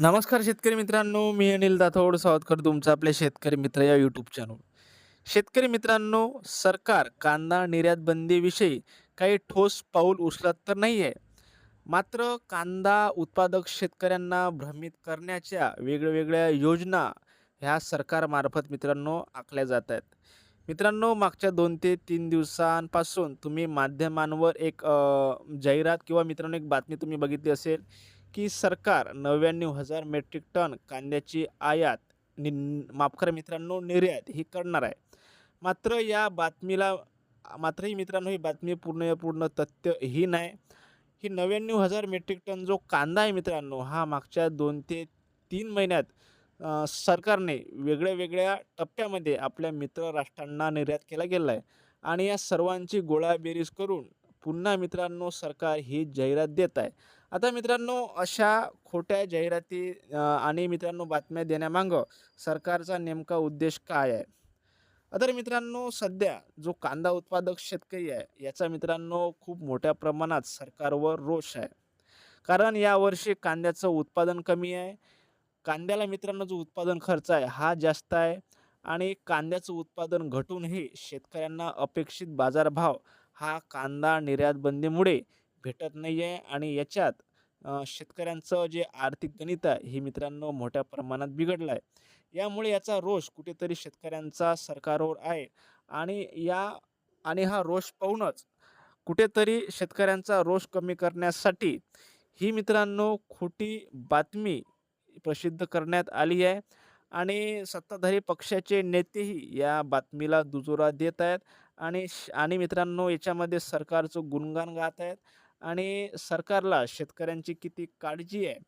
नमस्कार शेतकरी मित्रांनो, मी अनिल दाथोड सावतकर तुमचं आपल्या शेतकरी मित्र या यूट्यूब चॅनल. शेतकरी मित्रांनो, सरकार कांदा निर्यात बंदीविषयी काही ठोस पाऊल उचलत तर नाही आहे. मात्र कांदा उत्पादक शेतकऱ्यांना भ्रमित करण्याच्या वेगवेगळ्या योजना ह्या सरकारमार्फत मित्रांनो आखल्या जात आहेत. मित्रांनो, मागच्या दोन ते तीन दिवसांपासून तुम्ही माध्यमांवर एक जाहिरात किंवा मित्रांनो एक बातमी तुम्ही बघितली असेल, की सरकार 99,000 मेट्रिक टन कांद्याची आयात नि माफ करा मित्रांनो निर्यात ही करणार आहे. मात्र या बातमीला मात्र ही मित्रांनो ही बातमी पूर्ण तथ्यहीन आहे. ही 99,000 मेट्रिक टन जो कांदा आहे मित्रांनो, हा मागच्या दोन ते तीन महिन्यात सरकारने वेगळ्या-वेगळ्या टप्प्यामध्ये आपल्या मित्र राष्ट्रांना निर्यात केला गेला आहे आणि या सर्वांची गोळाबेरीज करून पुन्हा मित्रांनो सरकार ही जाहिरात देत आहे. आता मित्रांनो अशा खोट्या जाहिराती आणि मित्रांनो बातम्या देण्यामागं सरकारचा नेमका उद्देश काय आहे? तर मित्रांनो सध्या जो कांदा उत्पादक शेतकरी आहे, याचा मित्रांनो खूप मोठ्या प्रमाणात सरकारवर रोष आहे. कारण यावर्षी कांद्याचं उत्पादन कमी आहे. कांद्याला मित्रांनो जो उत्पादन खर्च आहे हा जास्त आहे आणि कांद्याचं उत्पादन घटूनही शेतकऱ्यांना अपेक्षित बाजारभाव हा कांदा निर्यात बंदीमुळे भेटत नाही आहे आणि याच्यात शेतकऱ्यांचं जे आर्थिक गणित आहे, हे मित्रांनो मोठ्या प्रमाणात बिघडलं आहे. यामुळे याचा रोष कुठेतरी शेतकऱ्यांचा सरकारवर आहे आणि या आणि हा रोष पाहूनच कुठेतरी शेतकऱ्यांचा रोष कमी करण्यासाठी ही मित्रांनो खोटी बातमी प्रसिद्ध करण्यात आली आहे आणि सत्ताधारी पक्षाचे नेतेही या बातमीला दुजोरा देत आहेत आणि श आणि मित्रांनो याच्यामध्ये सरकारचं गुणगान गात आहेत आणि सरकारला शेतकऱ्यांची किती काळजी आहे,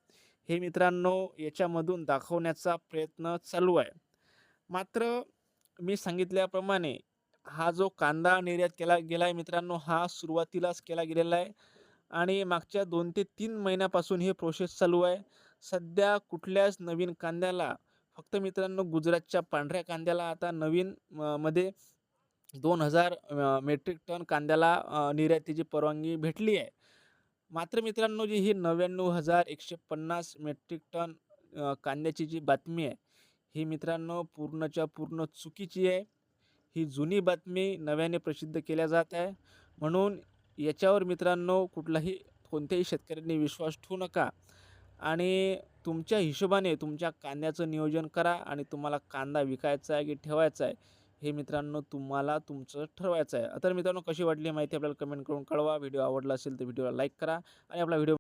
हे मित्रांनो याच्यामधून दाखवण्याचा प्रयत्न चालू आहे. मात्र मी सांगितल्याप्रमाणे हा जो कांदा निर्यात केला गेला आहे मित्रांनो, हा सुरुवातीलाच केला गेलेला आहे आणि मागच्या दोन ते तीन महिन्यापासून हे प्रोसेस चालू आहे. सध्या कुठल्याच नवीन कांद्याला फक्त मित्रांनो गुजरातच्या पांढऱ्या कांद्याला आता नवीन मध्ये दोन हजार मेट्रिक टन कांद्याला निर्यातीची परवानगी भेटली आहे. मात्र मित्रांनो जी ही 99,150 मेट्रिक टन कांद्याची जी बातमी आहे, ही मित्रांनो पूर्णच्या पूर्ण चुकीची आहे. ही जुनी बातमी नव्याने प्रसिद्ध केल्या जात आहे. म्हणून याच्यावर मित्रांनो कुठलाही कोणत्याही शेतकऱ्यांनी विश्वास ठेवू नका आणि तुमच्या हिशोबाने तुमच्या कांद्याचं नियोजन करा आणि तुम्हाला कांदा विकायचा आहे की ठेवायचा आहे, हे मित्रांनो तुम्हाला तुमचं ठरवायचं आहे. तर मित्रांनो कशी वाटली माहिती आपल्याला कमेंट करून कळवा. व्हिडिओ आवडला असेल तर व्हिडिओला लाईक करा आणि आपला व्हिडिओ